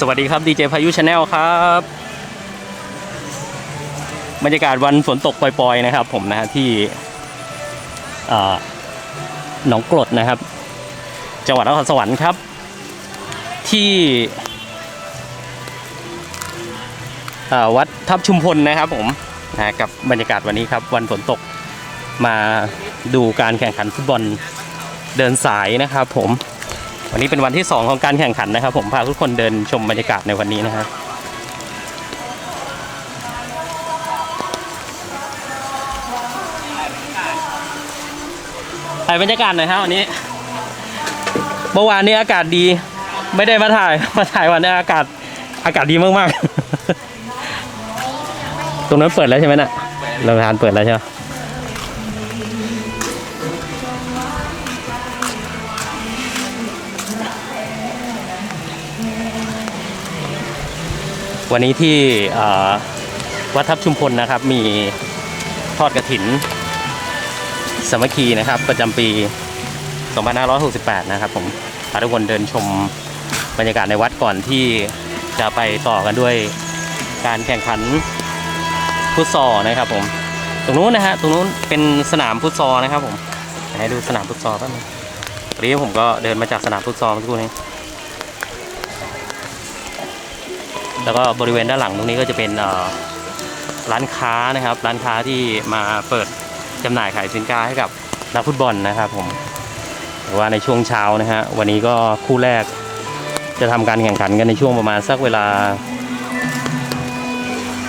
สวัสดีครับดีเจพายุชาแนลครับบรรยากาศวันฝนตกปล่อยๆนะครับ ผมนะฮะที่หนองกรดนะครับ จังหวัดนครสวรรค์ครับ ที่วัดทับชุมพลนะครับผมนะกับบรรยากาศวันนี้ครับ วันฝนตกมาดูการแข่งขันฟุตบอลเดินสายนะครับ ผม วันนี้เป็นวันที่ 2 ของการแข่งขันนะครับ ผมพาทุกคนเดินชมบรรยากาศในวันนี้นะครับถ่ายบรรยากาศหน่อยครับวันนี้ เมื่อวานนี้อากาศดี ไม่ได้มาถ่าย มาถ่ายวันนี้อากาศอากาศดีมากๆ ตรงนั้นเปิดแล้วใช่ไหมน่ะโรงทานเปิดแล้วใช่ไหม วันนี้ที่วัดทับชุมพลนะครับ มีทอดกระถินสามัคคีนะครับ ประจำปี 2568 นะครับผมพาทุกคนเดินชมบรรยากาศในวัดก่อนที่จะไปต่อกันด้วยการแข่งขันฟุตซอลนะครับผม ตรงนู้นนะฮะตรงนู้นเป็นสนามฟุตซอลนะครับผมให้ดูสนามฟุตซอลแป๊บนึงวันนี้ผมก็เดินมาจากสนามฟุตซอลเมื่อกี้ แล้วก็บริเวณด้านหลังตรงนี้ก็จะเป็นร้านค้านะครับ ร้านค้าที่มาเปิดจำหน่ายขายสินค้าให้กับนักฟุตบอลนะครับผมหรือว่าในช่วงเช้านะฮะวันนี้ก็คู่แรกจะทำการแข่งขันกันในช่วงประมาณสักเวลา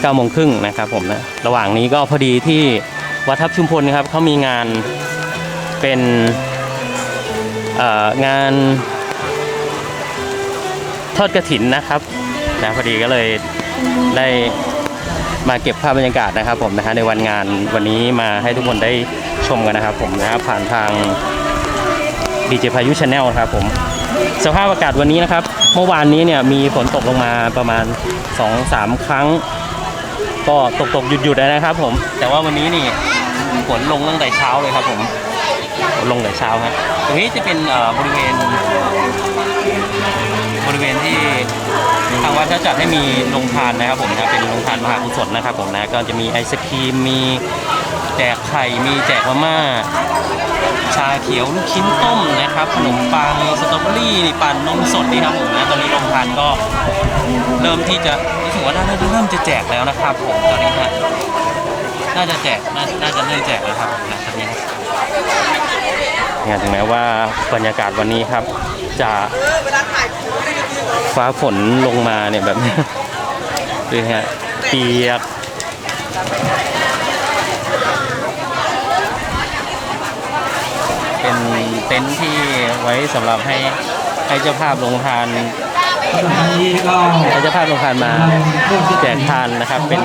9โมงครึ่งนะครับผมนะระหว่างนี้ก็พอดีที่วัดทับชุมพลนะครับเขามีงานเป็นงานทอดกระถินนะครับ นะพอดีก็เลยได้มาเก็บภาพบรรยากาศนะครับ ผมนะฮะในวันงานวันนี้มาให้ทุกคนได้ชมกันนะครับ ผมนะครับผ่านทางดีเจพายุชาแนลครับผมสภาพอากาศวันนี้นะครับ เมื่อวานนี้เนี่ยมีฝนตกลงมาประมาณ 2-3 ครั้ง ก็ตกตกหยุดหยุดนะครับผมแต่ว่าวันนี้นี่ฝนลงตั้งแต่เช้าเลยครับผมลงแต่เช้าครับตรงนี้จะเป็นเอ่อบริเวณ บริเวณที่างวัดจะจัดให้มีโรงทานนะครับผมนะเป็นโรงทานมหากุศลนะครับผมนะก็จะมีไอศครีมมีแจกไข่มีแจกมาม่าชาเขียวลูกชิ้นต้มนะครับขนมปังสตรอเบอรี่นี่ปั่นนมสดนี่ครับผมนะตอนนี้โรงทานก็เริ่มที่จะรู้สึกว่าน่าจะเริ่มจะแจกแล้วนะครับผมตอนนี้ฮะน่าจะแจกน่าน่าจะเริ่มแจกแล้วครับผมนะตอนนี้เนี่ยถึงแม้ว่าบรรยากาศวันนี้ครับ จะ ฟ้าฝนลงมาเนี่ยแบบนี้ดูฮะเปียกเป็นเต็นท์ที่ไว้สำหรับให้ให้เจ้าภาพลงทานให้เจ้าภาพลงทานมาแจกทานนะครับ เป็น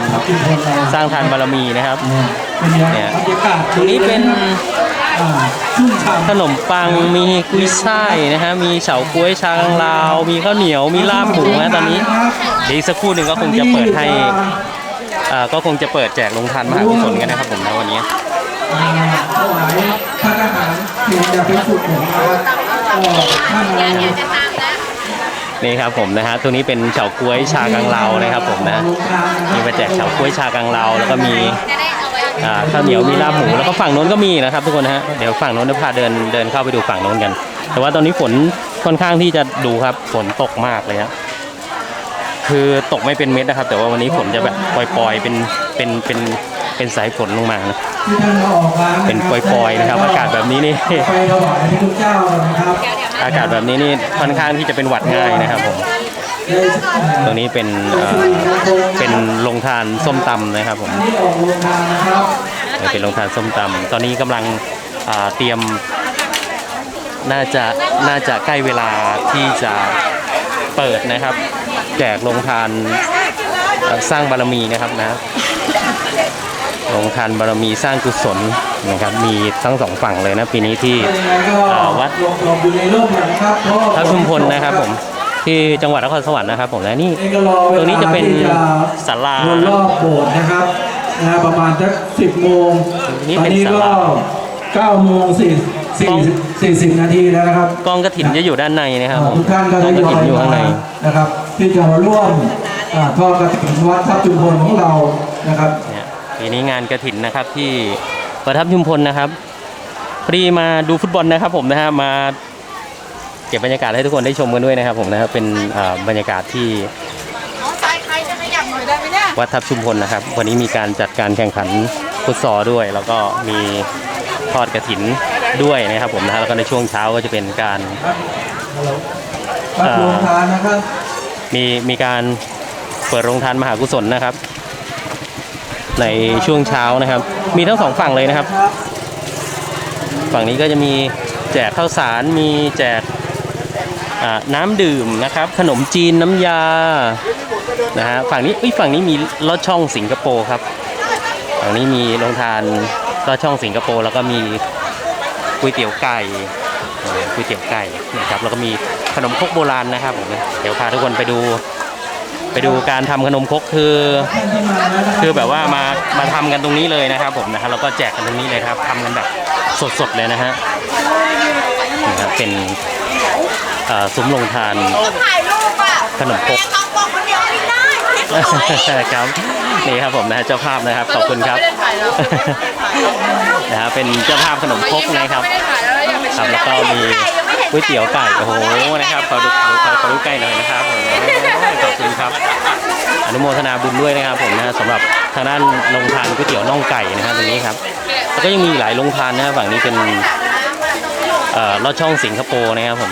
สร้างทานบารมีนะครับเนี่ยตรงนี้เป็น อ่าชุ่มฉ่ำ ขนมปังมีกุยช่ายนะฮะมีเฉาก๊วยชากังลาว มีข้าวเหนียวมีลาบหมูนะตอนนี้เดี๋ยวอีกสักครู่หนึ่งก็คงจะเปิดให้อ่าก็คงจะเปิดแจกลงทานมหากุศลกันนะครับผมนะวันนี้ ถวายพระทหารเพียงจะเป็นสุดของเราก็ท่านอะไรนี่ครับผมนะฮะตรงนี้เป็นเฉาก๊วยชากังลาวนะครับผมนะ มีมาแจกเฉาก๊วยชากังลาวแล้วก็มี อ่าข้าวเหนียวมีลาบหมูแล้วก็ฝั่งโน้นก็มีนะครับทุกคนนะฮะเดี๋ยวฝั่งโน้นจะพาเดินเดินเข้าไปดูฝั่งโน้นกัน แต่ว่าตอนนี้ฝนค่อนข้างที่จะดูครับฝนตกมากเลยฮะคือตกไม่เป็นเม็ดนะครับ แต่ว่าวันนี้ฝนจะแบบปล่อยๆเป็นเป็นเป็นเป็นสายฝนลงมานะที่ท่านมาออกร้านเป็นปล่อยๆนะครับ อากาศแบบนี้นี่ไปถวายพระพุทธเจ้านะครับอากาศแบบนี้นี่ค่อนข้างที่จะเป็นหวัดง่ายนะครับผมได้ ตรงนี้เป็นเป็นโรงทานส้มตำนะครับผมเป็นโรงทานส้มตำตอนนี้กำลังเตรียมน่าจะน่าจะใกล้เวลาที่จะเปิดนะครับ แจกโรงทานสร้างบารมีนะครับนะโรงทานบารมีสร้างกุศลนะครับ มีทั้งสองฝั่งเลยนะปีนี้ที่วัดพราะชุมพลนะครับผม ที่จังหวัดนครสวรรค์นะครับผมและนี่นี่ก็รอเวลาตรงนี้จะเป็นที่ศาลาวนรอบโบสถ์นะครับนะประมาณสักสิบโมงนี่ตอนเป็นนี้ศาก็ลาเก้าโมงสี่สี่กล้องสี่สิบนาทีแล้วนะครับกองกระถินจะอยู่ด้านในนะครับผมทุกท่านก็กองกระถินอยู่ข้างในนะครับ ที่จะมาร่วมอ่าทอดกระถิ่นวัดทับจุมพลของเรานะครับเนี่ยปีนี้งานกระถินนะครับที่ประทับชุมพลนะครับพอดีมาดูฟุตบอลนะครับผมนะฮะมา เก็บบรรยากาศให้ทุกคนได้ชมกันด้วยนะครับ ผมนะครับเป็นอ่าบรรยากาศที่น้องชายใครจะขยับหน่อยได้ไหมเนี่ยวัดทับชุมพลนะครับ วันนี้มีการจัดการแข่งขันฟุตซอลด้วย แล้วก็มีทอดกระถินด้วยนะครับผมนะฮะแล้วก็ในช่วงเช้าก็จะเป็นการรับโรงทานนะครับมีมีการเปิดโรงทานมหากุศลนะครับ ในช่วงเช้านะครับ มีทั้งสองฝั่งเลยนะครับ ฝั่งนี้ก็จะมีแจกข้าวสารมีแจกอ่า น้ำดื่มนะครับ ขนมจีนน้ำยานะฮะฝั่งนี้เอ้ยฝั่งนี้มีลอดช่องสิงคโปร์ครับฝั่งนี้มีโรงทานลอดช่องสิงคโปร์แล้วก็มีก๋วยเตี๋ยวไก่ก๋วยเตี๋ยวไก่นะครับแล้วก็มีขนมครกโบราณนะครับผมเดี๋ยวพาทุกคนไปดู ไปดูการทำขนมครกคือ คือแบบว่ามามาทำกันตรงนี้เลยนะครับผมนะฮะแล้วก็แจกกันตรงนี้เลยครับทำกันแบบสดๆเลยนะฮะนี่ครับเป็น ซุ้มลงทานถ่ายรูปอะขนมครกเขาบอกคนเดียวไม่ได้ครับนี่ครับผมนะฮะเจ้าภาพนะครับขอบคุณครับไม่ได้ถ่ายแล้วนะฮะเป็นเจ้าภาพขนมครกนะครับไม่ได้ถ่ายแล้วอย่าไปครับแล้วก็มีก๋วยเตี๋ยวไก่โอ้โหนะครับขอดูขอขอดูใกล้หน่อยนะครับผมขอบคุณครับอนุโมทนาบุญด้วยนะครับผมนะฮะสำหรับทางด้านโรงทานก๋วยเตี๋ยวน่องไก่นะครับตรงนี้ครับแล้วก็ยังมีอีกหลายโรงทานนะครับฝั่งนี้เป็นเอ่อลอดช่องสิงคโปร์นะครับผม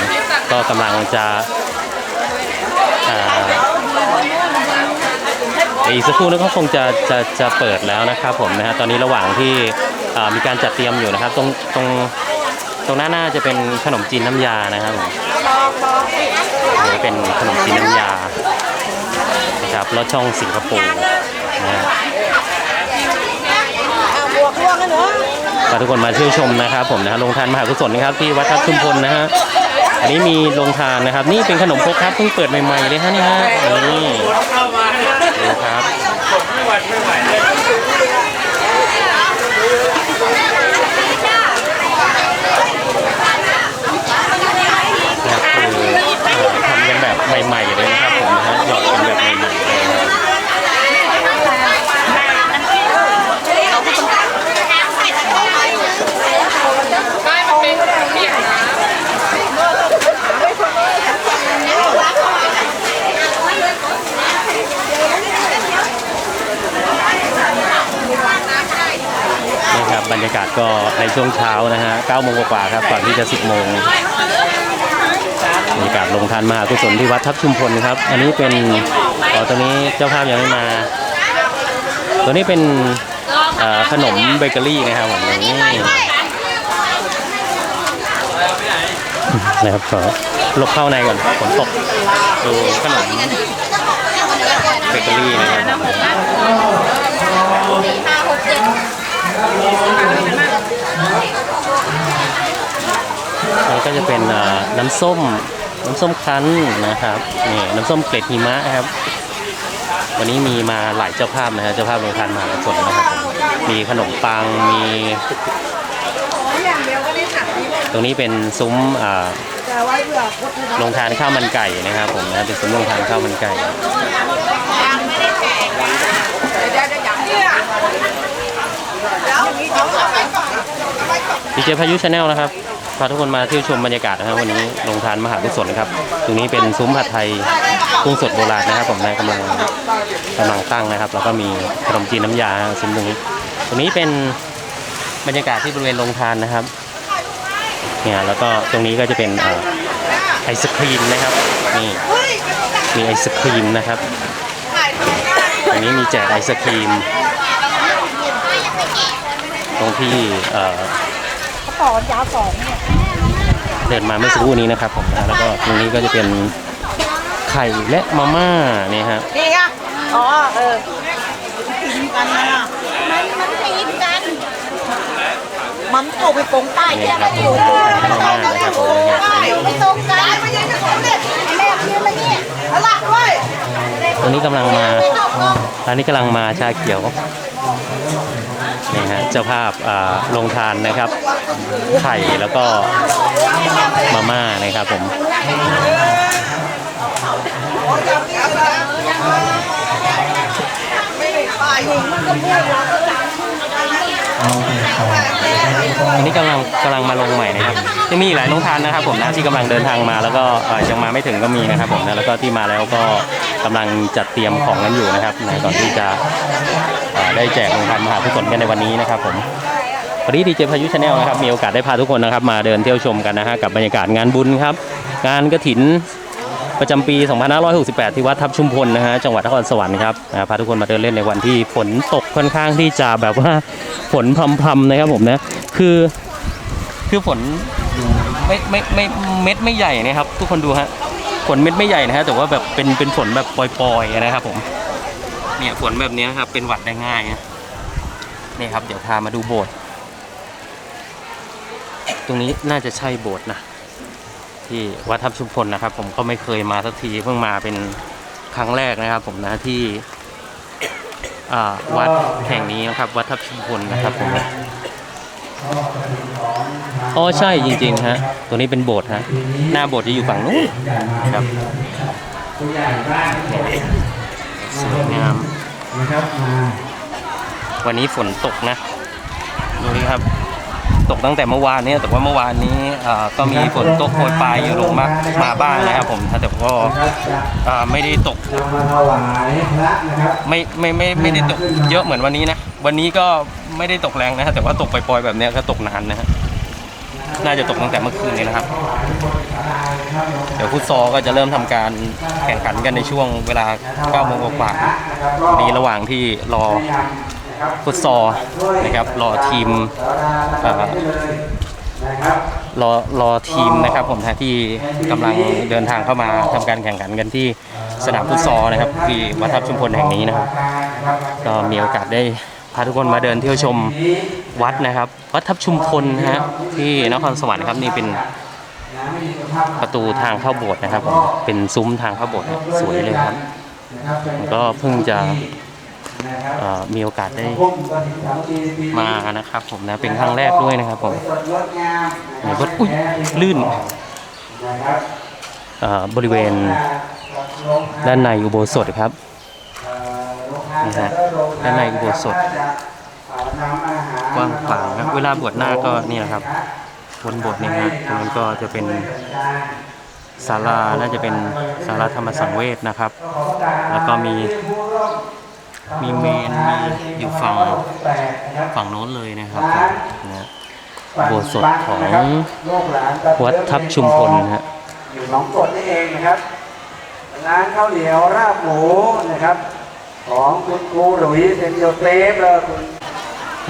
ก็กำลังจะอ่าอีกสักครู่นึงก็คงจะจะจะเปิดแล้วนะครับผมนะฮะตอนนี้ระหว่างที่อ่ามีการจัดเตรียมอยู่นะครับ ตรงตรงตรงหน้าหน้าจะเป็นขนมจีนน้ำยานะครับผมอันนี้เป็นขนมจีนน้ำยานะครับรถช่องสิงคโปร์นะฮะบวกร่วงกันเนอะฝากทุกคนมาเที่ยวชมนะครับผมนะฮะโรงทานมหากุศลนะครับที่วัดทับชุมพลนะฮะ อันนี้มีโรงทานนะครับ นี่เป็นขนมครกครับเพิ่งเปิดใหม่ๆเลยฮะนี่ฮะนี่ครับนะครับคือเอ่อทำกันแบบใหม่ๆเลยนะครับผมนะฮะหยอดกันแบบใหม่ๆเลยนะครับ ไม่มันเป็นเปียกนะ นี่ครับบรรยากาศก็ในช่วงเช้านะฮะ 9โมงกว่าครับก่อนที่จะ 10 โมงบรรยากาศลงทานมหากุศลที่วัดทับชุมพลครับ อันนี้เป็นอ๋อตัวนี้เจ้าภาพยังไม่มา ตัวนี้เป็นขนมเบเกอรี่นะครับผมนี่นะครับขอหลบเข้าในก่อนฝนตกดูขนมเบเกอรี่นะครับผมแล้ วก็จะเป็นน้ำส้มน้ำส้มคั้นนะครับนี่น้ำส้มเกล็ดหิมะครับ วันนี้มีมาหลายเจ้าภาพนะครับเจ้าภาพโรงทานมหากุศลนะครับมีขนมปังมีตรงนี้เป็นซุ้มอ่าแต่ว่าเผื่อคนโรงทานข้าวมันไก่นะครับผมนะเป็นซุ้มโรงทานข้าวมันไก่ยังไม่ได้แจกนะเดี๋ยวจะยังเนี่ยแล้าเอาไปก่อนเอาไปก่อนดีเจพายุชาแนลนะครับ พาทุกคนมาเที่ยวชมบรรยากาศนะครับวันนี้โรงทานมหากุศลครับ ตรงนี้เป็นซุ้มผัดไทยกุ้งสดโบราณนะครับผมนะกำลังกำลังตั้งนะครับ แล้วก็มีขนมจีนน้ำยาซุ้มตรงนี้ ตรงนี้เป็นบรรยากาศที่บริเวณโรงทานนะครับเนี่ยแล้วก็ตรงนี้ก็จะเป็นไอศครีมนะครับนี่มีไอศครีมนะครับตรงนี้มีแจกไอศครีมตรงที่ เอ่อเขาต่อยาวสองเนี่ยเดินมาเมื่อสักครู่นี้นะครับผมนะแล้วก็ตรงนี้ก็จะเป็นไข่และมาม่านี่ฮะนี่ไงอ๋อเออตีกันนะมันมันตีกันมันโตไปโกงป้ายนี่แค่ครัไม่บอยู่ไข่และมาม่านะครับผมนะฮะไม่ตรงกันไม่ยืนกับผมเนี่ยแม่ยืนมาเนี่ยอะไรด้วยตรงนี้กำลังมาอันนี้กำลังมาชาเขียว นี่ฮะเจ้าภาพลงทานนะครับ ไข่แล้วก็มาม่านะครับผมไม่ไปต่อนะครับ อันนี้กำลังกำลังมาลงใหม่นะครับยังมีอีกหลายโรงทานนะครับ ผมนะที่กำลังเดินทางมา แล้วก็ยังมาไม่ถึงก็มีนะครับผมนะแล้วก็ที่มาแล้วก็กำลังจัดเตรียมของกันอยู่นะครับในก่อนที่จะได้แจกโรงทานมหากุศลกันในวันนี้นะครับ ผมวันนี้ดีเจพายุชาแนลนะครับมีโอกาสได้พาทุกคนนะครับ มาเดินเที่ยวชมกันนะฮะกับบรรยากาศงานบุญครับ งานกระถิน ประจำปี 2568 ที่วัดทับชุมพลนะฮะจังหวัดนครสวรรค์ครับพาทุกคนมาเดินเล่นในวันที่ฝนตกค่อนข้างที่จะแบบว่าฝนพรำๆนะครับผมนะคือคือฝนไม่ไม่ไม่เม็ดไม่ใหญ่นะครับ ทุกคนดูฮะฝนเม็ดไม่ใหญ่นะฮะแต่ว่าแบบเป็นเป็นฝนแบบปล่อยๆนะครับผมเนี่ยฝนแบบนี้นะครับเป็นหวัดได้ง่ายนะนี่ครับเดี๋ยวพามาดูโบสถ์ตรงนี้น่าจะใช่โบสถ์นะ ที่วัดทับชุมพลนะครับ ผมก็ไม่เคยมาสักทีเพิ่งมาเป็นครั้งแรกนะครับ ผมนะที่วัดแห่งนี้นะครับ วัดทับชุมพลนะครับผมอ๋อใช่จริง ๆ ฮะ ตัวนี้เป็นโบสถ์ฮะ หน้าโบสถ์จะอยู่ฝั่งนู้นครับสวยงามวันนี้ฝนตกนะ ดูนี่ครับ ตกตั้งแต่เมื่อวานนี่ยแต่ว่าเมื่อวานนี้ก็มีฝนตกโปรยปลายอยู่ลงมามาบ้างนะครับผมแต่ก็ไม่ได้ตกไม่ไม่ไม่ไม่ได้ตกเยอะเหมือนวันนี้นะ วันนี้ก็ไม่ได้ตกแรงนะฮะแต่ว่าตกปล่อยๆแบบนี้ก็ตกนานนะฮะน่าจะตกตั้งแต่เมื่อคืนนี้นะครับ เดี๋ยวฟุตซอลก็จะเริ่มทำการแข่งขันกันในช่วงเวลา9โมงกว่าๆนี้ระหว่างที่รอ ฟุตซอลนะครับรอทีมรอรอทีมนะครับผมนะที่กำลังเดินทางเข้ามาทำการแข่งขันกันที่สนามฟุตซอลนะครับที่วัดทับชุมพลแห่งนี้นะครับก็มีโอกาสได้พาทุกคนมาเดินเที่ยวชมวัดนะครับ วัดทับชุมพลนะฮะที่นครสวรรค์ครับนี่เป็นประตูทางเข้าโบสถ์นะครับผมเป็นซุ้มทางเข้าโบสถ์สวยเลยครับก็เพิ่งจะ มีโอกาสได้มานะครับ ผมนะเป็นครั้งแรกด้วยนะครับผมไหนวัดอุ้ยลื่นเอ่อบริเวณด้านในอุโบสถครับนี่ฮะด้านในอุโบสถกว้างขวางครับเวลาบวชหน้าก็นี่แหละครับบนโบสถ์นี่ฮะตรงนั้นก็จะเป็นศาลาน่าจะเป็นศาลาธรรมสังเวชนะครับ แล้วก็มี มีเมนมีอยู่ฝั่งฝั่งโน้นเลยนะครับนะฮะอุโบสถของวัดทับชุมพลนะฮะอยู่หนองกดนี่เองนะครับร้านข้าวเหนียวราบหมูนะครับ ของคุณครูหลุยเซนโยเซฟแล้วก็คุณ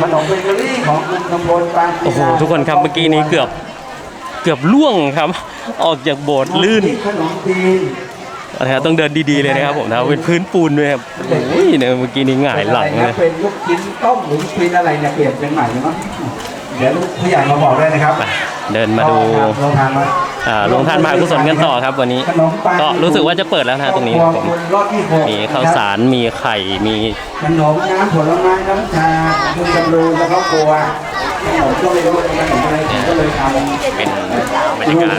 ขนมเบเกอรี่ของคุณกำพลปานโอ้โหทุกคนครับเมื่อกี้นี้เกือบเกือบล่วงครับ ออกจากโบสถ์ลื่นขนมจีน นะครับต้องเดินดีๆเลยนะครับ ผมนะเป็นพื้นปูนด้วยครับโอ้ยเนี่ยเมื่อกี้นี้หงายหลังเลยเป็นลูกชิ้นต้มหรือลูกชิ้นอะไรเนี่ยเปลี่ยนเป็นใหม่เนาะเดี๋ยวลูกผู้ใหญ่มาบอกด้วยนะครับ เดินมาดูโรงทานมาอ่าโรงทานมหากุศลกันต่อครับวันนี้ขนมปังก็รู้สึกว่าจะเปิดแล้วนะฮะตรงนี้ครับผมรถที่หกมีข้าวสารมีไข่มีขนมน้ำผลไม้น้ำชาคุณจำรูนแล้วก็ครัวขนมก็ไม่รู้ขนมอะไรผมก็เลยทำเป็นบรรยากาศ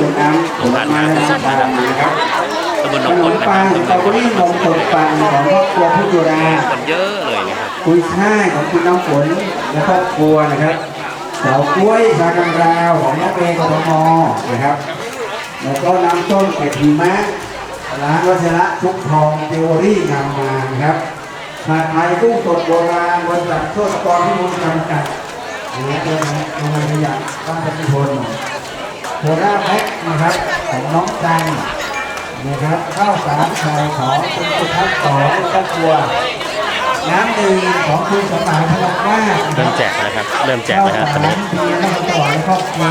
โรงทานมหากุศลนะครับ ตำบลหนองขนคมนนะปัคงรับสตรอเบอรี่นมสดปังของครอบครัวผู้จุราคนเยอะเลยนะครับคุยช่ายของคุณน้ำฝนและครอบครัวนะครับเสากล้วยชากังราวของน้องเอกทมนะครับ แล้วก็น้ำส้มเกล็ดหิมะร้านวัชระชุกทองเจวอรี่นำมานะครับผัดไทยกุ้งสดโบราณบริษัทโชตกรพิบูลจำกัดนะเดินทางโรงงานขยะบ้านพิพลโคราชแพ็คนะครับของน้องจัน นะครับข้าวสารไทยของคุณสุทัศน์สองครอบครัวน้ำดื่มของคุณสมานพลังมากเริ่มแจกแล้วครับ เริ่มแจกแล้วฮะตอนนี้เบียร์ให้ต่อในครอบครัว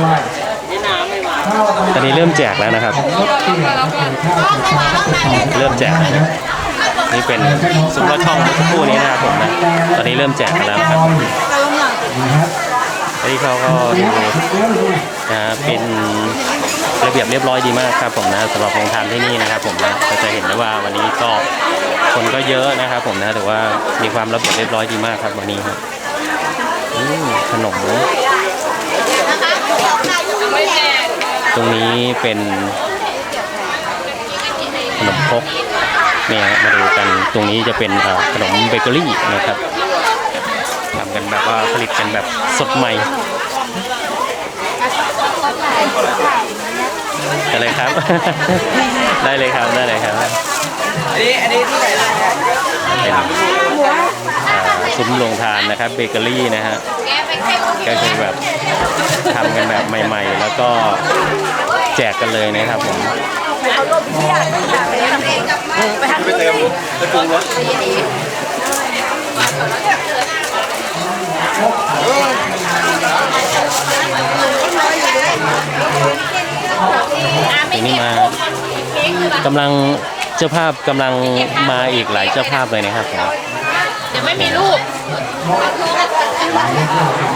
ข้าวตอนนี้เริ่มแจกแล้วนะครับของรถเปลี่ยนก็คือข้าวสีฟ้าก็เป็นของเริ่มแจกแล้วนะนี่เป็นซุปเปอร์ช่องเมื่อสักครู่นี้นะครับผมนะตอนนี้เริ่มแจกแล้วนะครับนะครับอันนี้เขาก็ดูนะเป็น ระเบียบเรียบร้อยดีมากครับผมนะสำหรับโรงทานที่นี่นะครับผมนะก็จะเห็นได้ว่าวันนี้ก็คนก็เยอะนะครับผมนะแต่ว่ามีความระเบียบเรียบร้อยดีมากครับวันนี้ครับขนมตรงนี้เป็นขนมครกเนี่ยฮะมาดูกันตรงนี้จะเป็นขนมเบเกอรี่นะครับทำกันแบบว่าผลิตกันแบบสดใหม่ อะไรครับ ได้เลยครับ ได้เลยครับอันนี้อันนี้ที่ไหนเลยเนี่ยเป็นอ่าซุ้มโรงทานนะครับเบเกอรี่นะฮะก็คือแบบทำกันแบบใหม่ ๆ แล้วก็แจกกันเลยนะครับผมไปเติมไปปรุงรส ทีนี้มากำลังเจ้าภาพกำลังมาอีกหลายเจ้าภาพเลยนะครับผมเดี๋ยวไม่มีรูป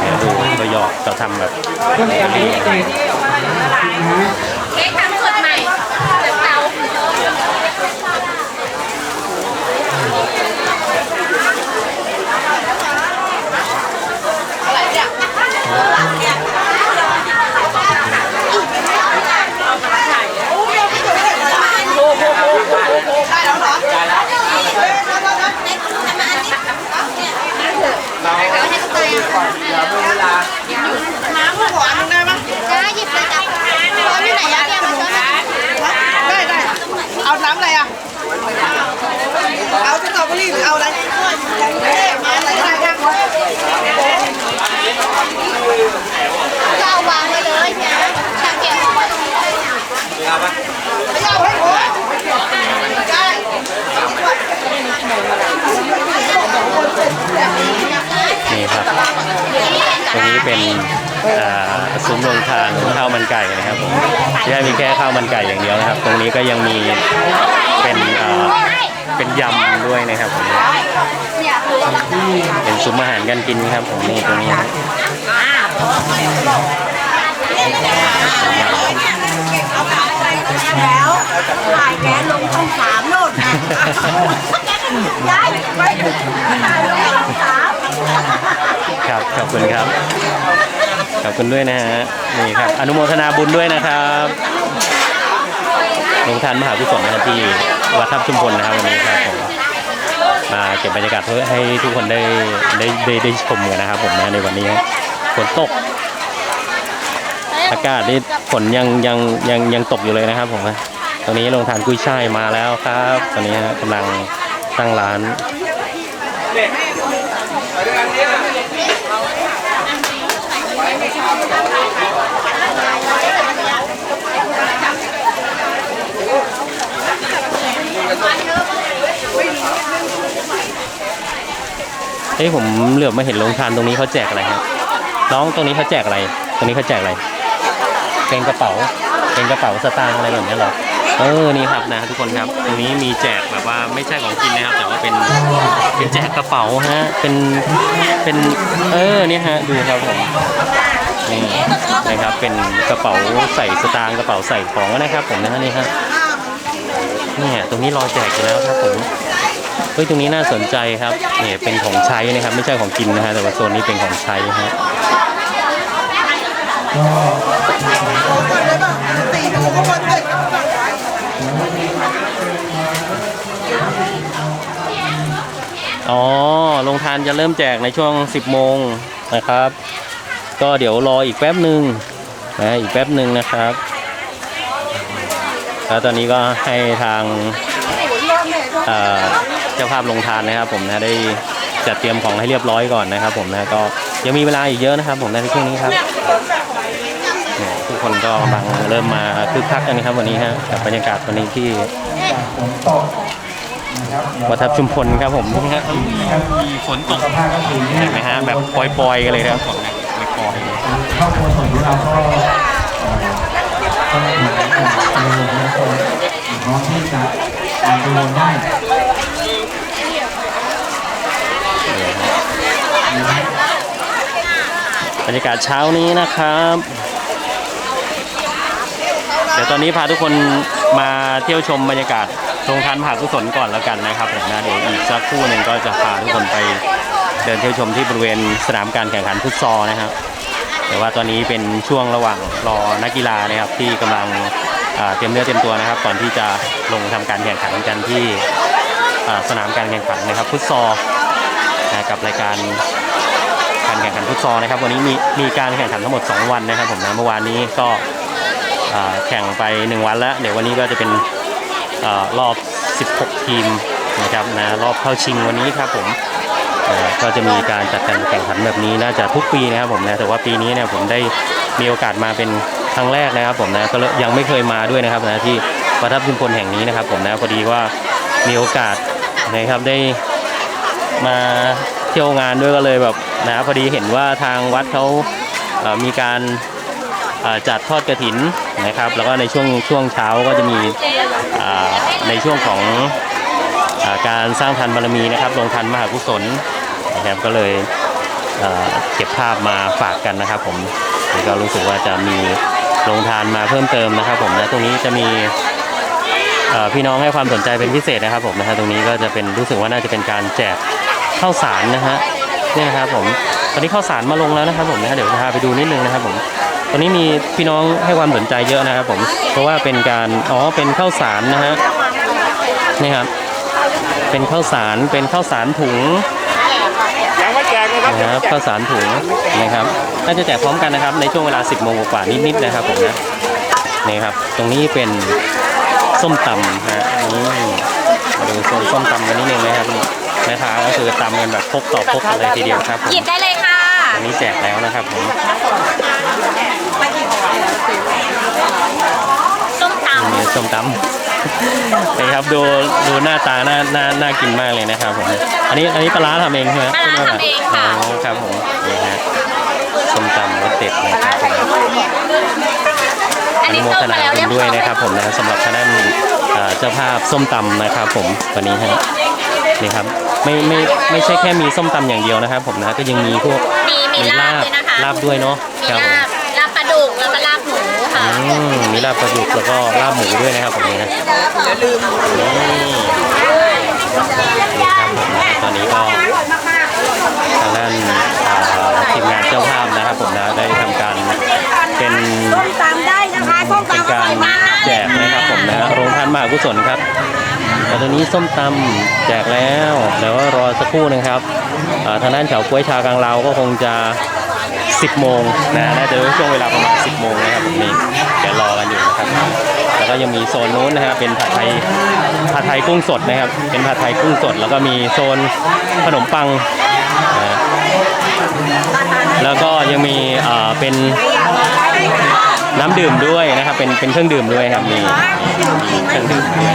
เดี๋ยวดูตัวหยอกเราทำแบบ ต้นกระเด็นเด็กนะ เค้กทำสดใหม่จากเตาอะไรเนี่ยโอ้โหได้แล้วเหรอ ได้แล้ว เรา ก่อนเดี๋ยวเวลาน้ำหัวนึงได้ปะได้หยิบเลยจ้ะร้อนอยู่ไหนอะเตรียมมาช้อนหน่อยได้ได้เอาน้ำอะไรอะเอาสตรอเบอรี่หรือเอาอะไรเอาอะไรก็ได้าซุ้มโรงทานข้าวมันไก่นะครับผมไม่ใช่มีแค่ข้าวมันไก่อย่างเดียวนะครับ ตรงนี้ก็ยังมีเป็นเป็นยำด้วยนะครับผมเป็นซุ้มอาหารการกินครับผมนี่ตรงนี้นะแล้วถ่ายแกลงช่องสามโน่นย้ายไปถ่ายลงช่องสามครับ ขอบคุณครับ ขอบคุณด้วยนะฮะนี่ครับอนุโมทนาบุญด้วยนะครับโรงทานมหากุศลนะครับที่วัดทับชุมพลนะครับวันนี้ครับผมมาเก็บบรรยากาศเพื่อให้ทุกคนได้ได้ได้ได้ชมกันนะครับ ผมนะในวันนี้ฝนตก อากาศนี่ฝนยังยังยังยังตกอยู่เลยนะครับผมนะตอนนี้โรงทานกุ้ยช่ายมาแล้วครับ ตอนนี้ฮะกำลังตั้งร้าน เฮ้ยผมเหลือบมาเห็นโรงทานตรงนี้เขาแจกอะไรครับน้องตรงนี้เขาแจกอะไร ตรงนี้เขาแจกอะไร เป็นกระเป๋า เป็นกระเป๋าสตางค์อะไรแบบนี้เหรอเออ นี่ครับนะทุกคนครับ ตรงนี้มีแจกแบบว่าไม่ใช่ของกินนะครับ แต่ว่าเป็นเป็นแจกกระเป๋าฮะ เป็นเป็นเออเนี่ยฮะดูครับผมนี่นะครับเป็นกระเป๋าใส่สตางค์กระเป๋าใส่ของนะครับ ผมนะฮะนี่ฮะ เนี่ยตรงนี้รอแจกอยู่แล้วครับผมเฮ้ยตรงนี้น่าสนใจครับเนี่ยเป็นของใช้นะครับไม่ใช่ของกินนะฮะแต่ว่าโซนนี้เป็นของใช้ฮะตีดูข้างบอ๋อโรงทานจะเริ่มแจกในช่วง 10 โมงนะครับ ก็เดี๋ยวรออีกแป๊บหนึ่งนะอีกแป๊บหนึ่งนะครับ แล้วตอนนี้ก็ให้ทางเจ้าภาพโรงทานนะครับ ผมนะได้จัดเตรียมของให้เรียบร้อยก่อนนะครับ ผมนะก็ยังมีเวลาอีกเยอะนะครับ ผมในช่วงนี้ครับทุกคนก็กำลังเริ่มมาคึกคักกันนะครับวันนี้ฮะกับบรรยากาศวันนี้ที่วัดทับชุมพลครับผมนี่ฮะมีฝนตกเห็นไหมฮะแบบปล่อยๆกันเลยครับปล่อยครอบครัวของเราก็ ก็ถือว่าเป็นเจริญแล้วก็พร้อมที่จะดูได้บรรยากาศเช้านี้นะครับ เดี๋ยวตอนนี้พาทุกคนมาเที่ยวชมบรรยากาศโรงทานมหากุศลก่อนแล้วกันนะครับนะเดี๋ยวอีกสักครู่หนึ่งก็จะพาทุกคนไปเดินเที่ยวชมที่บริเวณสนามการแข่งขันฟุตซอลนะครับ แต่ว่าตอนนี้เป็นช่วงระหว่างรอนักกีฬานะครับที่กำลังเตรียมเนื้อเตรียมตัวนะครับ ก่อนที่จะลงทำการแข่งขันกันที่สนามการแข่งขันนะครับฟุตซอลกับรายการการแข่งขันฟุตซอลนะครับ วันนี้มีมีการแข่งขันทั้งหมด 2 วันนะครับผมนะเมื่อวานนี้ก็แข่งไป 1 วันแล้ว เดี๋ยววันนี้ก็จะเป็นอรอบ 16 ทีมนะครับนะรอบเข้าชิงวันนี้ครับผม ก็จะมีการจัดการแข่งขันแบบนี้น่าจะทุกปีนะครับผมนะแต่ว่าปีนี้เนี่ยผมได้มีโอกาสมาเป็นครั้งแรกนะครับผมนะก็เลยยังไม่เคยมาด้วยนะครับนะที่วัดทับทิมพลแห่งนี้นะครับ ผมนะพอดีว่ามีโอกาสนะครับได้มาเที่ยวงานด้วยก็เลยแบบนะพอดีเห็นว่าทางวัดเขาเอ่อมีการจัดทอดกระถินนะครับ แล้วก็ในช่วงช่วงเช้าก็จะมีในช่วงของ การสร้างทันบารมีนะครับลงทันมหากุศลนะครับก็เลยเเก็บภาพมาฝากกันนะครับ ผมนี่ก็รู้สึกว่าจะมีลงทานมาเพิ่มเติมนะครับ ผมนะตรงนี้จะมีพี่น้องให้ความสนใจเป็นพิเศษนะครับ ผมนะฮะตรงนี้ก็จะเป็นรู้สึกว่าน่าจะเป็นการแจกข้าวสารนะฮะนี่นะครับผมตอนนี้ข้าวสารมาลงแล้วนะครับผมนะเดี๋ยวพาไปดูนิดนึงนะครับผมตอนนี้มีพี่น้องให้ความสนใจเยอะนะครับ ผมเพราะว่าเป็นการอ๋อเป็นข้าวสารนะฮะนี่ครับ เป็นข้าวสารเป็นข้าวสารถุงยังไม่แจกนะครับนะครับข้าวสารถุงนะครับน่าจะแจกพร้อมกันนะครับในช่วงเวลา 10โมงกว่าๆนิดๆนะครับผมนะนี่ครับตรงนี้เป็นส้มตำฮะนี่มาดูโซนส้มตำกันนิดนึงนะครับนี่แม่ค้าก็คือตำกันแบบพกต่อพกกันเลยทีเดียวครับผมหยิบได้เลยค่ะอันนี้แจกแล้วนะครับผมส้มตำนี่ส้มตำ นี่ครับดูดูหน้าตาน่าน่าน่ากินมากเลยนะครับผมอันนี้อันนี้ปลาร้าทำเองใช่ไหมปลาร้าทำเองค่ะอ๋อครับผมนี่ฮะส้มตำรสเด็ดนะครับผมอันอนี้นุโมต้ทมมานาแล้วบุเรียญบด้วยร้อยนะครับ ผมนะสำหรับทางด้านเอ่อเจ้าภาพส้มตำนะครับ ผมวันนี้ฮะนี่ครับไม่ไม่ไม่ใช่แค่มีส้มตำอย่างเดียวนะครับ ผมนะก็ยังมีพวกมีมีลาบด้วยนะคะลาบด้วยเนาะมีครับลาบลาบปลาดุกแล้วก็ลาบหมูค่ะอื มีลาบปลาดุกแล้วก็ลาบหมูด้วยนะครับผมนี่นะนี่ครับผมนะตอนนี้ก็ทางด้านทีมงานเจ้าภาพนะครับผมนะได้ทำการเป็นตามได้นะคะส้มเป็นตำอการร่อยมากแจกนะครับผมนะโรงทานมหากุศลครับแต่ตอนนี้ส้มตำแจกแล้วเดี๋ยวรอสักครู่นะครับอ่าทางด้านแถวกล้วยชากลางเราก็คงจะ 10 โมงนะน่าจะช่วงเวลาประมาณ 10 โมงนะครับผมนี่เดี๋ยวรอกันอยู่นะครับแล้วก็ยังมีโซนนู้นนะครับเป็นผัดไทยผัดไทยกุ้งสดนะครับ เป็นผัดไทยกุ้งสด แล้วก็มีโซนขนมปังนะแล้วก็ยังมีอ่าเป็น น้ำดื่มด้วยนะครับ เป็นเป็นเครื่องดื่มด้วยครับมีเครื่องดื่มด้วย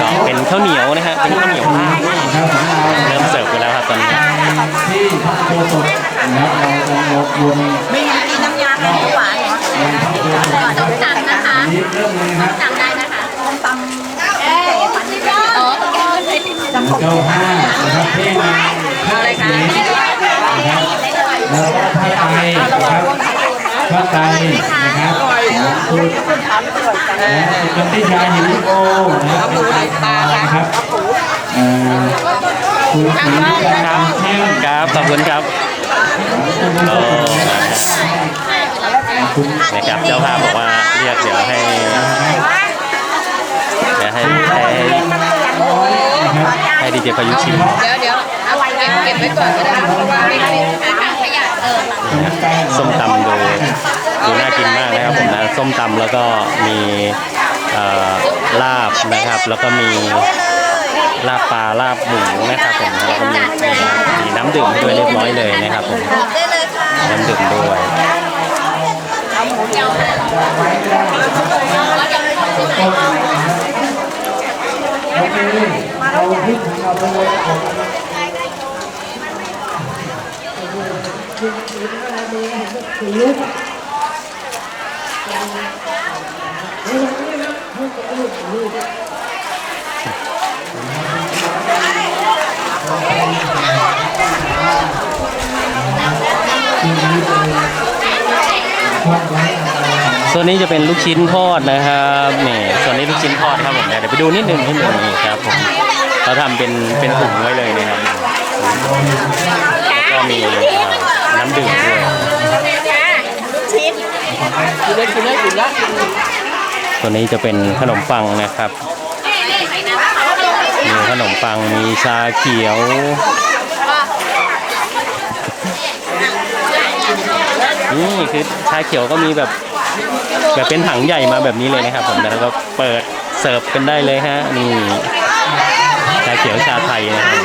ก็เป็นข้าวเหนียวนะฮะเป็นข้าวเหนียวราดเริ่มเสิร์ฟไปแล้วครับตอนนี้ที่พระโคศกนะครับเราจะรวบรวมไม่อยากกินน้ำยาขนมหวานเหรอส้มตำนะคะนี้เริ่มเลยนะครับตำได้นะคะส้มตำเอ๊ะปันนี่ก็อ๋อจำผมเจ้าภานะครับเทมาอะไรคะ นะครับแล้วก็ผ้าไตรนะครับ ผ้าไตรนะครับสูตรและเป็นที่ชาหินโอนะครับครับเอ่อสูตรสีการครับเชี่ยมครับขอบคุณครับโอ้นะครับเจ้าภาพบอกว่าเรียกเดี๋ยวให้เดี๋ยวให้ให้ดีเจพายุชิมเดี๋ยวเดี๋ยวเอาไว้เก็บไว้ก่อนก็ได้เพราะว่าไม่ได้ถังขยะเออส้มตำดู ดูน่ากินมากนะครับผมนะส้มตำแล้วก็มีเอ่อลาบนะครับ แล้วก็มีลาบปลาลาบหมูนะครับผมแล้วก็มีมีมีน้ำดื่มให้ด้วยเรียบร้อยเลยนะครับผมได้เลยค่ะน้ำดื่มด้วยเราพิจารณาไปเลยครับ ส่วนนี้จะเป็นลูกชิ้นทอดนะครับนี่ส่วนนี้ลูกชิ้นทอดครับผมเดี๋ยวไปดูนิดหนึ่งนิดนึงนี่ครับผมเขาทำเป็นเป็นถุงไว้เลยนะครับแล้วก็มีน้ำดื่มด้วยชิ้นกินเลยกินเลยกินล้ ตัวนี้จะเป็นขนมปังนะครับ มีขนมปัง มีชาเขียว นี่คือชาเขียวก็มีแบบแบบเป็นถังใหญ่มาแบบนี้เลยนะครับผมแล้วก็เปิดเสิร์ฟกันได้เลยฮะ นี่ชาเขียวชาไทยนะครับ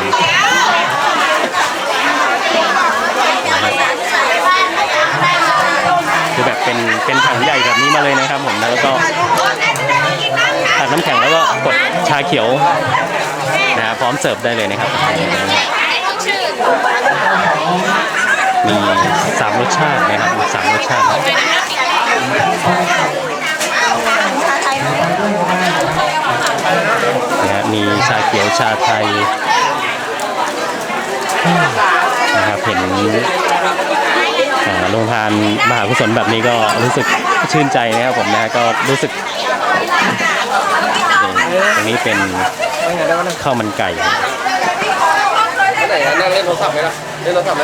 คือแบบเป็นเป็นถังใหญ่แบบนี้มาเลยนะครับผมแล้วก็ ตักน้ำแข็งแล้วก็กดชาเขียวนะครับพร้อมเสิร์ฟได้เลยนะครับ มีสามรสชาตินะครับมีสามรสชาตินะฮะมีชาเขียวชาไทยนะครับเห็นอ่าโรงทานมหากุศลแบบนี้ก็รู้สึกชื่นใจนะครับผมนะก็รู้สึก ตรงนี้เป็นข้าวมันไก่ไหนนั่งเล่นโทรศัพท์ไหมล่ะเล่นโทรศัพท์ไหม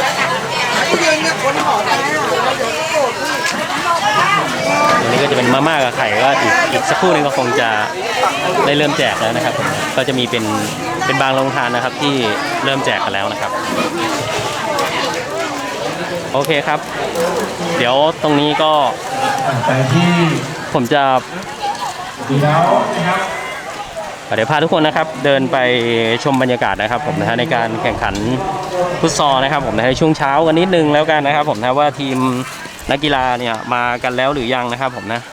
อันนี้ก็จะเป็นมาม่ากับไข่ก็อีกอีกสักครู่หนึงก็คงจะได้เริ่มแจกแล้วนะครับผมก็จะมีเป็นเป็นบางโรงทานนะครับที่เริ่มแจกกันแล้วนะครับ โอเคครับ เดี๋ยวตรงนี้ก็ไปที่ผมจะ ดีแล้วนะครับ เดี๋ยวพาทุกคนนะครับเดินไปชมบรรยากาศนะครับผมนะฮะในการแข่งขันฟุตซอลนะครับผมนะในช่วงเช้ากันนิดนึงแล้วกันนะครับผมนะว่าทีมนักกีฬาเนี่ยมากันแล้วหรือยังนะครับผมนะ